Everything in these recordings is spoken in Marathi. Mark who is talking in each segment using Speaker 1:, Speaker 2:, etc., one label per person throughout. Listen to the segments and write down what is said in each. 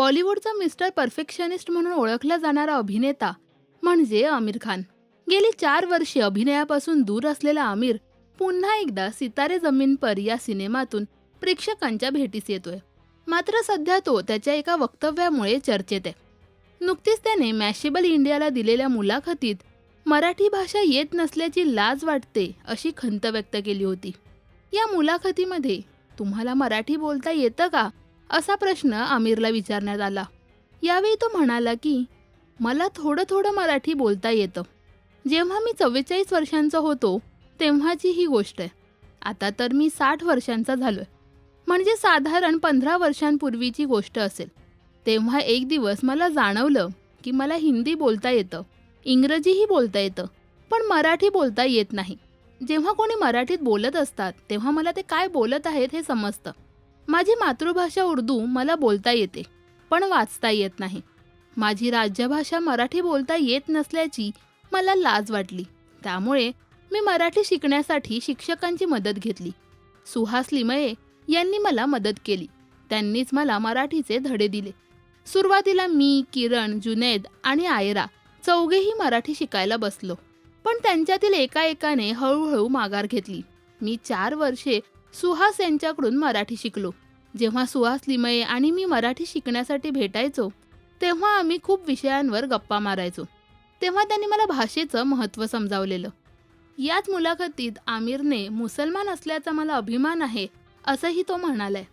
Speaker 1: बॉलिवूडचा मिस्टर परफेक्शनिस्ट म्हणून ओळखला जाणारा अभिनेता म्हणजे आमिर खान. गेली चार वर्षे अभिनयापासून दूर असलेला आमिर पुन्हा एकदा सितारे जमीन पर या सिनेमातून प्रेक्षकांच्या भेटीस येतोय. मात्र सध्या तो त्याच्या एका वक्तव्यामुळे चर्चेत आहे. नुकतीच त्याने मॅशेबल इंडियाला दिलेल्या मुलाखतीत मराठी भाषा येत नसल्याची लाज वाटते अशी खंत व्यक्त केली होती. या मुलाखतीमध्ये तुम्हाला मराठी बोलता येतं का? असा प्रश्न आमिरला विचारण्यात आला. यावेळी तो म्हणाला की मला थोडं थोडं मराठी बोलता येतं. जेव्हा मी चव्वेचाळीस वर्षांचा होतो तेव्हाची ही गोष्ट आहे. आता तर मी साठ वर्षांचा झालोय. म्हणजे साधारण पंधरा वर्षांपूर्वीची गोष्ट असेल. तेव्हा एक दिवस मला जाणवलं की मला हिंदी बोलता येतं. इंग्रजीही बोलता येतं. पण मराठी बोलता येत नाही. जेव्हा कोणी मराठीत बोलत असतात तेव्हा मला ते काय बोलत आहेत हे समजतं. माझी मातृभाषा उर्दू मला बोलता येते पण वाचता येत नाही. माझी राज्यभाषा मराठी बोलता येत नसल्याची मला लाज वाटली. त्यामुळे मी मराठी शिकण्यासाठी शिक्षकांची मदत घेतली. सुहास लिमये यांनी मला मदत केली. त्यांनीच मला मराठीचे धडे दिले. सुरुवातीला मी किरण जुनेद आणि आयरा चौघेही मराठी शिकायला बसलो. पण त्यांच्यातील एका एकाने हळूहळू माघार घेतली. मी चार वर्षे सुहास यांच्याकडून मराठी शिकलो. जेव्हा सुहास लिमये आणि मी मराठी शिकण्यासाठी भेटायचो तेव्हा आम्ही खूप विषयांवर गप्पा मारायचो. तेव्हा त्यांनी मला भाषेचं महत्त्व समजावलेलं. याच मुलाखतीत आमिरने मुसलमान असल्याचा मला अभिमान आहे असंही तो म्हणालाय.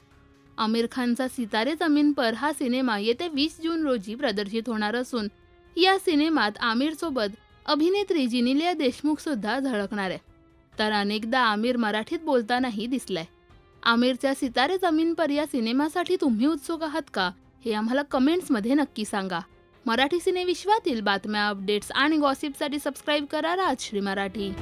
Speaker 1: आमिर खानचा सितारे जमीन पर हा सिनेमा येत्या वीस जून रोजी प्रदर्शित होणार असून या सिनेमात आमिरसोबत अभिनेत्री जिनिलिया देशमुख सुद्धा झळकणार आहे. तर अनेकदा आमिर मराठीत बोलतानाही दिसलाय. आमिरच्या सितारे जमीनपर या सिनेमासाठी तुम्ही उत्सुक आहात का? हे आम्हाला कमेंट्समध्ये नक्की सांगा. मराठी सिनेविश्वातील बातम्या अपडेट्स आणि गॉसिपसाठी सबस्क्राईब करा राजश्री मराठी.